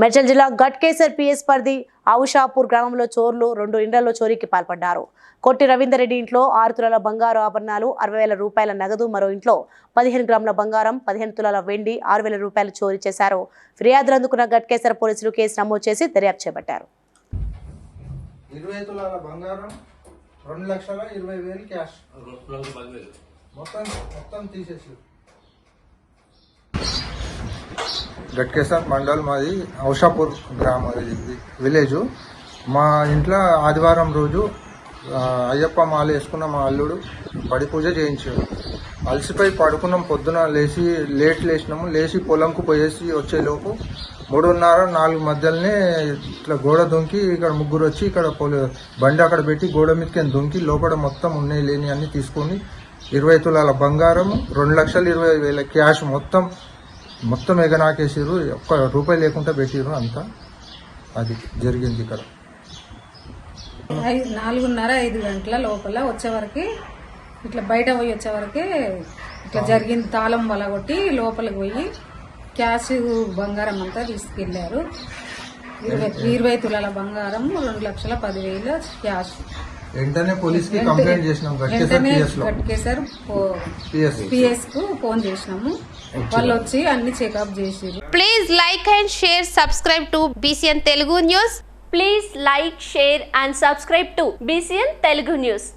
మేడ్చల్ జిల్లా గట్కేసర్ పిఎస్ పరిధి ఆవుషాపూర్ గ్రామంలో చోర్లు రెండు ఇండ్లలో చోరీకి పాల్పడ్డారు. కొట్టి రవీందర్ రెడ్డి ఇంట్లో ఆరు తులాల బంగారు ఆభరణాలు అరవై వేల రూపాయల నగదు మరో ఇంట్లో పదిహేను గ్రాముల బంగారం పదిహేను తులాల వెండి ఆరు వేల రూపాయలు చోరీ చేశారు. ఫిర్యాదులు అందుకున్న గట్కేసర్ పోలీసులు కేసు నమోదు చేసి దర్యాప్తు చేపట్టారు. ఇరవై తులాల బంగారం రెండు లక్షల ఇరవై వేలు క్యాష్. మొత్తం మొత్తం తీసేసి. గట్కేసర్ మండల్ మాది ఔషాపూర్ గ్రామం ఇది విలేజ్. మా ఇంట్లో ఆదివారం రోజు అయ్యప్ప మాల వేసుకున్న మా అల్లుడు పడి పూజ చేయించాడు. అలసిపోయి పడుకున్నాం పొద్దున లేచి లేట్ లేచినాము లేచి పొలంకు పోయేసి వచ్చేలోపు మూడున్నర నాలుగు మధ్యలోనే ఇట్లా గోడ దుంకి ఇక్కడ ముగ్గురు వచ్చి ఇక్కడ పొలి బండి అక్కడ పెట్టి గోడ మీదకి దుంకి లోపల మొత్తం ఉన్నాయి లేని అన్నీ తీసుకొని ఇరవై తులాల బంగారం రెండు లక్షల ఇరవై వేల క్యాష్ మొత్తం మొత్తం ఎగనాకేసిర్రు ఒక్క రూపాయి లేకుండా పెట్టిర్రు అంతా. అది జరిగింది ఇక్కడ. నాలుగున్నర ఐదు గంటల లోపల వచ్చేవరకు ఇట్లా బయట పోయి వచ్చేవరకే ఇట్లా జరిగింది. తాళం వలగొట్టి లోపలికి పోయి క్యాష్ బంగారం అంతా తీసుకెళ్ళారు ఇరవై ఇరవై తులాల బంగారం రెండు లక్షల పదివేల క్యాష్. వెంటనే పోలీస్కి కంప్లైంట్ చేసినాం పిఎస్కు ఫోన్ చేసినాము. వాళ్ళు వచ్చి అన్ని చెకప్ చేసి please like and share subscribe to BCN Telugu news please like share and subscribe to BCN Telugu news